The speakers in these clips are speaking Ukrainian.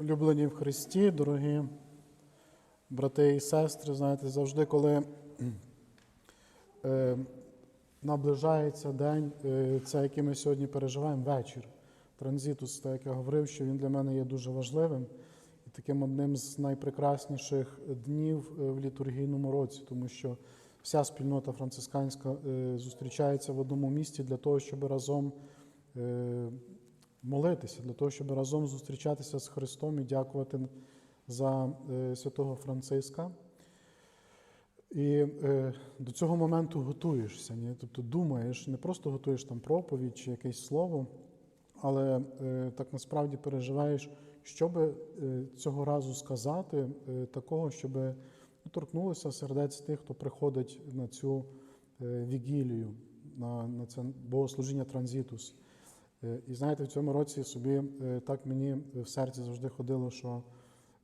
Улюблені в Христі, дорогі брати і сестри, знаєте, завжди, коли е, наближається день, е, це який ми сьогодні переживаємо, вечір. Транзитус, так як я говорив, що він для мене є дуже важливим і таким одним з найпрекрасніших днів е, в літургійному році, тому що вся спільнота францисканська е, зустрічається в одному місці для того, щоб разом е, молитися, для того, щоб разом зустрічатися з Христом і дякувати за е, святого Франциска. І е, до цього моменту готуєшся, ні? тобто думаєш, не просто готуєш там проповідь чи якесь слово, але е, так насправді переживаєш, що би цього разу сказати, такого, щоб ну, торкнулося сердець тих, хто приходить на цю вігілію, на, на це богослужіння транзитус. Е, І знаєте, в цьому році собі е, так мені в серці завжди ходило, що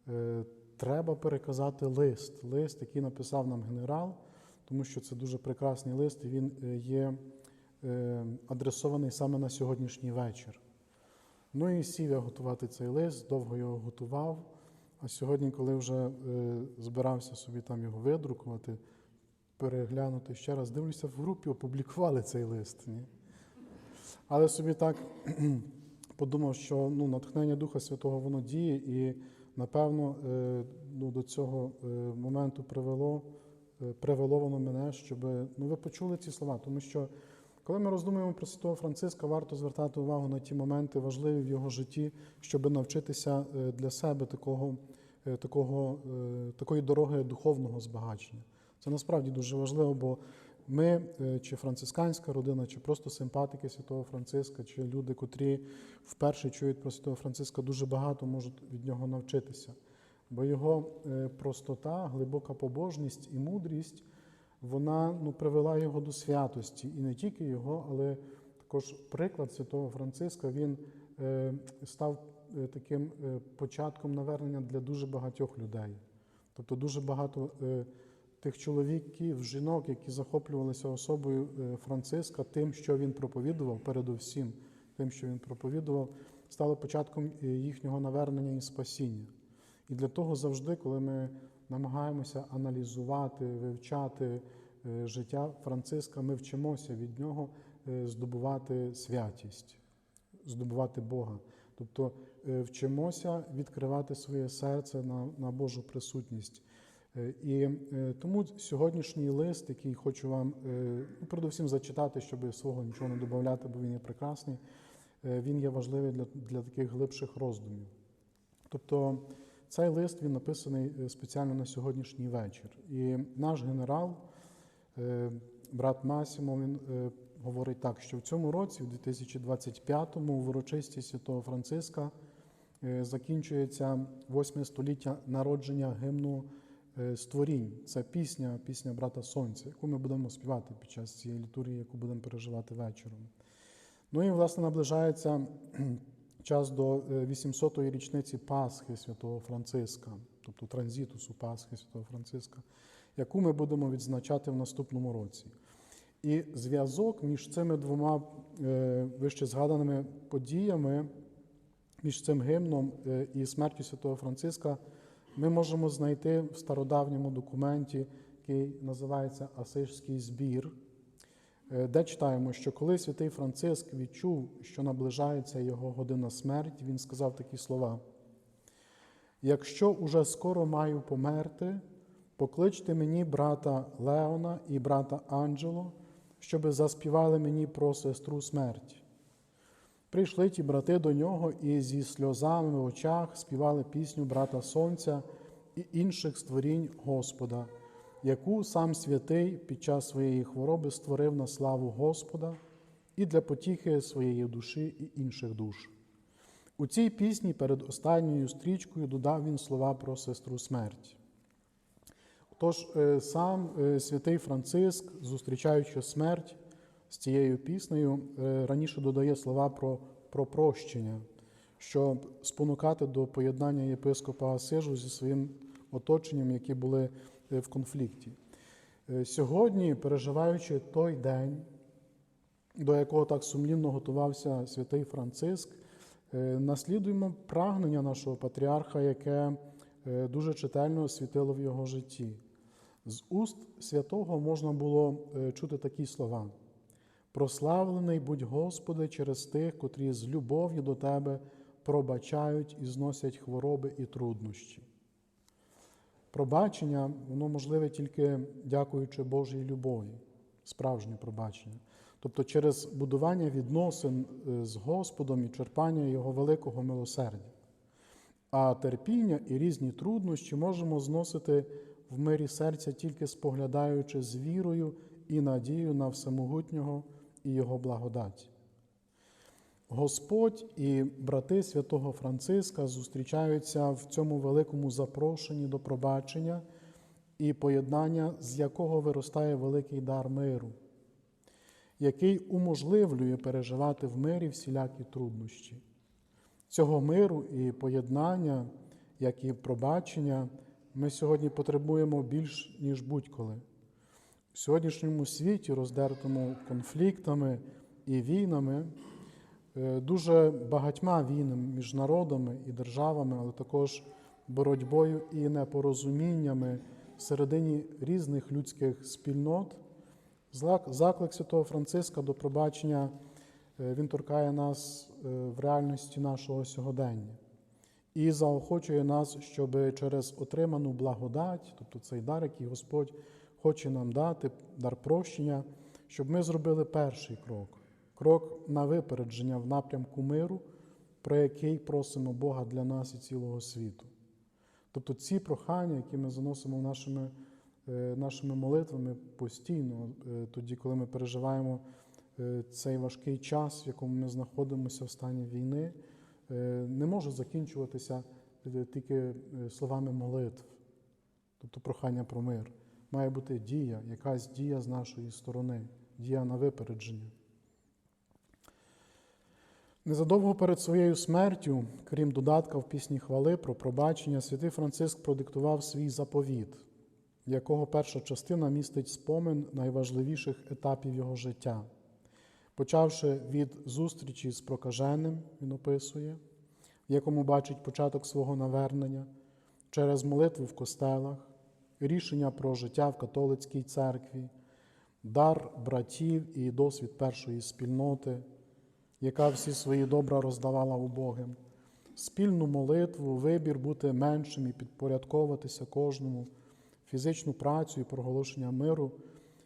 е, треба переказати лист, лист, який написав нам генерал, тому що це дуже прекрасний лист, і він є адресований саме на сьогоднішній вечір. Ну і сів я готувати цей лист, довго його готував. А сьогодні, коли вже збирався собі там його видрукувати, переглянути ще раз, дивлюся, в групі опублікували цей лист. Ні? Але собі так подумав, що ну, натхнення Духа Святого воно діє, і напевно е, ну, до цього е, моменту привело, е, привело воно мене, щоб ну, ви почули ці слова. Тому що коли ми роздумуємо про Святого Франциска, варто звертати увагу на ті моменти важливі в його житті, щоб навчитися для себе такого, такого, такої дороги духовного збагачення. Це насправді дуже важливо, бо ми, е, чи францисканська родина, чи просто симпатики Святого Франциска, чи люди, котрі вперше чують про Святого Франциска, дуже багато можуть від нього навчитися. Бо його е, простота, глибока побожність і мудрість, вона ну, привела його до святості. І не тільки його, але також приклад Святого Франциска він е, став таким початком навернення для дуже багатьох людей. Тобто дуже багато тих чоловіків, жінок, які захоплювалися особою е, Франциска, тим, що він проповідував, передусім, тим, що він проповідував, стало початком е, їхнього навернення і спасіння. І для того завжди, коли ми намагаємося аналізувати, вивчати е, життя Франциска, ми вчимося від нього здобувати святість, здобувати Бога. Тобто вчимося відкривати своє серце на, на Божу присутність. Е, І е, тому сьогоднішній лист, який хочу вам е, ну, передусім зачитати, щоб свого нічого не додати, бо він є прекрасний, він є важливий для, для таких глибших роздумів. Тобто цей лист він написаний спеціально на сьогоднішній вечір. І наш генерал, брат Масімо, він говорить так, що в цьому році, в 2025-му, в урочисті Святого Франциска закінчується восьме століття народження гімну е, створінь. Це пісня, пісня брата Сонця, яку ми будемо співати під час цієї літургії, яку будемо переживати вечором. Ну і, власне, наближається час до е, 800-ї річниці Пасхи Святого Франциска, тобто транзитусу Пасхи Святого Франциска, яку ми будемо відзначати в наступному році. І зв'язок між цими двома е, вище згаданими подіями, між цим гімном е, і смертю Святого Франциска, ми можемо знайти в стародавньому документі, який називається Асижський збір, е, де читаємо, що коли святий Франциск відчув, що наближається його година смерті, він сказав такі слова: Якщо уже скоро маю померти, покличте мені брата Леона і брата Анджело, щоби заспівали мені про сестру смерті. Прийшли ті брати до нього і зі сльозами в очах співали пісню брата Сонця і інших створінь Господа, яку сам святий під час своєї хвороби створив на славу Господа і для потіхи своєї душі і інших душ. У цій пісні перед останньою стрічкою додав він слова про сестру смерті. Тож е, сам е, святий Франциск, зустрічаючи смерть з цією піснею, е, раніше додає слова про, про прощення, щоб спонукати до поєднання єпископа Асижу зі своїм оточенням, які були е, в конфлікті. Е, Сьогодні, переживаючи той день, до якого так сумлінно готувався святий Франциск, Наслідуємо прагнення нашого патріарха, яке дуже читально світило в його житті. З уст святого можна було чути такі слова: Прославлений будь Господи через тих, котрі з любов'ю до Тебе пробачають і зносять хвороби і труднощі. Пробачення, воно можливе тільки дякуючи Божій любові, справжнє пробачення. Тобто через будування відносин е, з Господом і черпання Його великого милосердя. А терпіння і різні труднощі можемо зносити в мирі серця, тільки споглядаючи з вірою і надією на всемогутнього і Його благодаті. Господь і брати святого Франциска зустрічаються в цьому великому запрошенні до пробачення і поєднання, з якого виростає великий дар миру, який уможливлює переживати в мирі всілякі труднощі. Цього миру і поєднання, як і пробачення, ми сьогодні потребуємо більш, ніж будь-коли. В сьогоднішньому світі, роздертому конфліктами і війнами, е, дуже багатьма війнами між народами і державами, але також боротьбою і непорозуміннями всередині різних людських спільнот. Заклик Святого Франциска до пробачення е, він торкає нас е, в реальності нашого сьогодення і заохочує нас, щоб через отриману благодать, тобто цей дар, який Господь хоче нам дати, дар прощення, щоб ми зробили перший крок крок на випередження в напрямку миру, про який просимо Бога для нас і цілого світу. Тобто ці прохання, які ми заносимо нашими, е, нашими молитвами постійно, е, тоді, коли ми переживаємо е, цей важкий час, в якому ми знаходимося в стані війни, не може закінчуватися тільки словами молитв, тобто прохання про мир. Має бути дія, якась дія з нашої сторони, дія на випередження. Незадовго перед своєю смертю, крім додатка в пісні хвали про пробачення, святий Франциск продиктував свій заповіт, якого перша частина містить спомин найважливіших етапів його життя. Почавши від зустрічі з прокаженим, він описує, в якому бачить початок свого навернення, через молитву в костелах, рішення про життя в католицькій церкві, дар братів і досвід першої спільноти, яка всі свої добра роздавала убогим, спільну молитву, вибір бути меншим і підпорядковуватися кожному, фізичну працю і проголошення миру.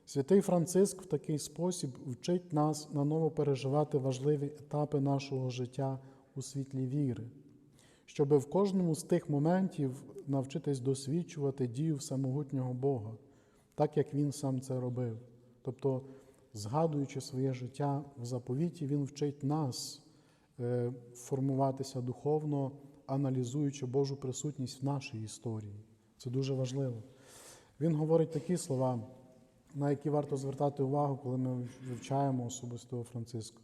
Святий Франциск в такий спосіб вчить нас наново переживати важливі етапи нашого життя у світлі віри, щоб в кожному з тих моментів навчитись досвідчувати дію всемогутнього Бога, так як Він сам це робив. Тобто, згадуючи своє життя в заповіті, Він вчить нас е, формуватися духовно, аналізуючи Божу присутність в нашій історії. Це дуже важливо. Він говорить такі слова, на які варто звертати увагу, коли ми вивчаємо особистого Франциска.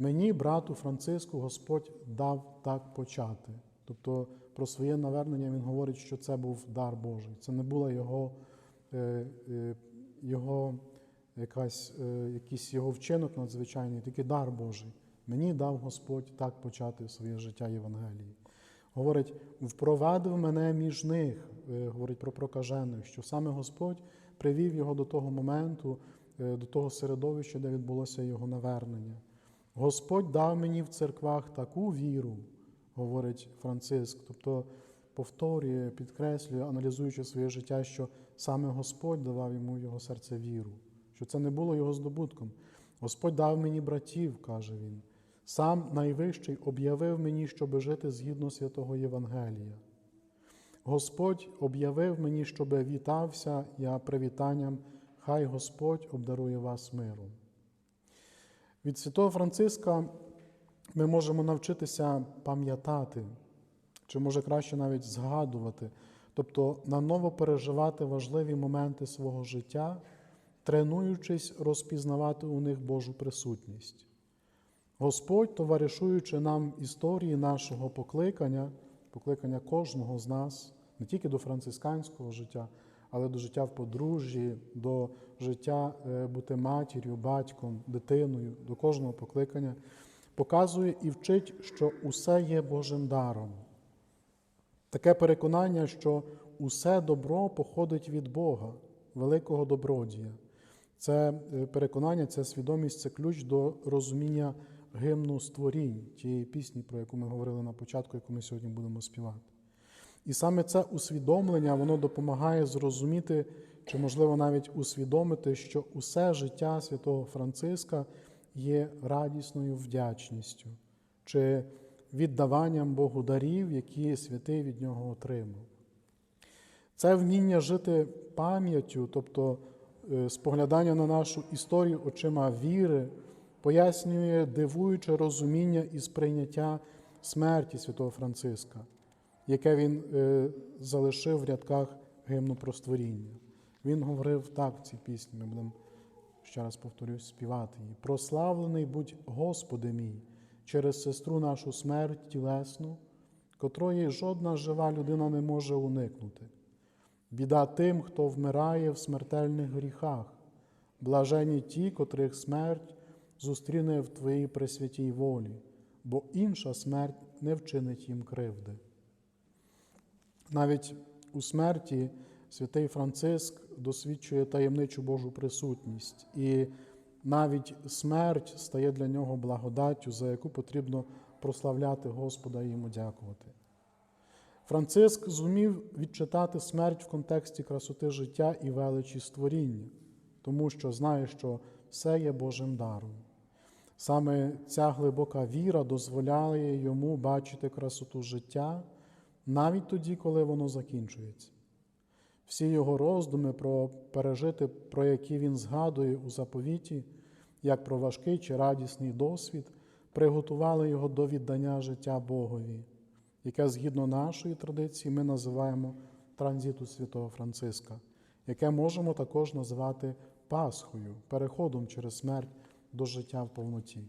Мені, брату Франциску, Господь дав так почати. Тобто про своє навернення він говорить, що це був дар Божий. Це не була його, е, е, його якась, е, якийсь його вчинок надзвичайний, тільки дар Божий. Мені дав Господь так почати своє життя Євангелії. Говорить, впровадив мене між них, говорить про прокажених, що саме Господь привів його до того моменту, до того середовища, де відбулося його навернення. Господь дав мені в церквах таку віру, говорить Франциск, тобто повторює, підкреслює, аналізуючи своє життя, що саме Господь давав йому його серце віру, що це не було його здобутком. Господь дав мені братів, каже він. Сам найвищий об'явив мені, щоби жити згідно святого Євангелія. Господь об'явив мені, щоби вітався я привітанням, хай Господь обдарує вас миром. Від святого Франциска ми можемо навчитися пам'ятати, чи може краще навіть згадувати, тобто наново переживати важливі моменти свого життя, тренуючись розпізнавати у них Божу присутність. Господь, товаришуючи нам історії нашого покликання, покликання кожного з нас, не тільки до францисканського життя, але до життя в подружжі, до життя е, бути матір'ю, батьком, дитиною, до кожного покликання, показує і вчить, що усе є Божим даром. Таке переконання, що усе добро походить від Бога, великого добродія. Це е, переконання, це свідомість, це ключ до розуміння гимну створінь, тієї пісні, про яку ми говорили на початку, яку ми сьогодні будемо співати. І саме це усвідомлення воно допомагає зрозуміти, чи, можливо, навіть усвідомити, що усе життя святого Франциска є радісною вдячністю чи віддаванням Богу дарів, які святий від нього отримав. Це вміння жити пам'яттю, тобто е, споглядання на нашу історію очима віри, пояснює дивуюче розуміння і сприйняття смерті святого Франциска, яке він е, залишив в рядках гімну про створіння. Він говорив так в цій пісні, ми будемо ще раз повторюсь, співати її. Прославлений будь Господи мій, через сестру нашу смерть тілесну, котрої жодна жива людина не може уникнути. Біда тим, хто вмирає в смертельних гріхах, блажені ті, котрих смерть зустріне в Твоїй пресвятій волі, бо інша смерть не вчинить їм кривди. Навіть у смерті святий Франциск досвідчує таємничу Божу присутність, і навіть смерть стає для нього благодаттю, за яку потрібно прославляти Господа і йому дякувати. Франциск зумів відчитати смерть в контексті красоти життя і величі створіння, тому що знає, що все є Божим даром. Саме ця глибока віра дозволяє йому бачити красоту життя навіть тоді, коли воно закінчується. Всі його роздуми про пережити, про які він згадує у заповіті, як про важкий чи радісний досвід, приготували його до віддання життя Богові, яке згідно нашої традиції ми називаємо транзиту святого Франциска, яке можемо також називати Пасхою, переходом через смерть до життя в повноті.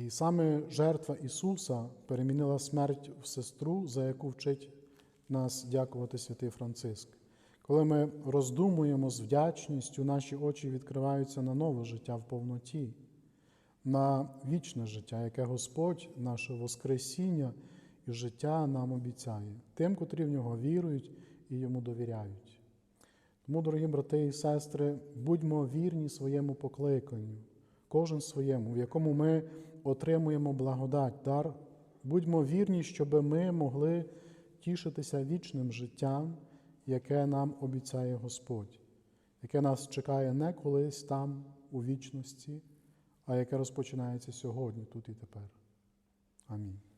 І саме жертва Ісуса перемінила смерть в сестру, за яку вчить нас дякувати святий Франциск. Коли ми роздумуємо з вдячністю, наші очі відкриваються на нове життя в повноті, на вічне життя, яке Господь, наше Воскресіння і життя нам обіцяє, тим, котрі в нього вірують і йому довіряють. Тому, дорогі брати і сестри, будьмо вірні своєму покликанню, кожен своєму, в якому ми отримуємо благодать, дар, будьмо вірні, щоб ми могли тішитися вічним життям, яке нам обіцяє Господь, яке нас чекає не колись там, у вічності, а яке розпочинається сьогодні, тут і тепер. Амінь.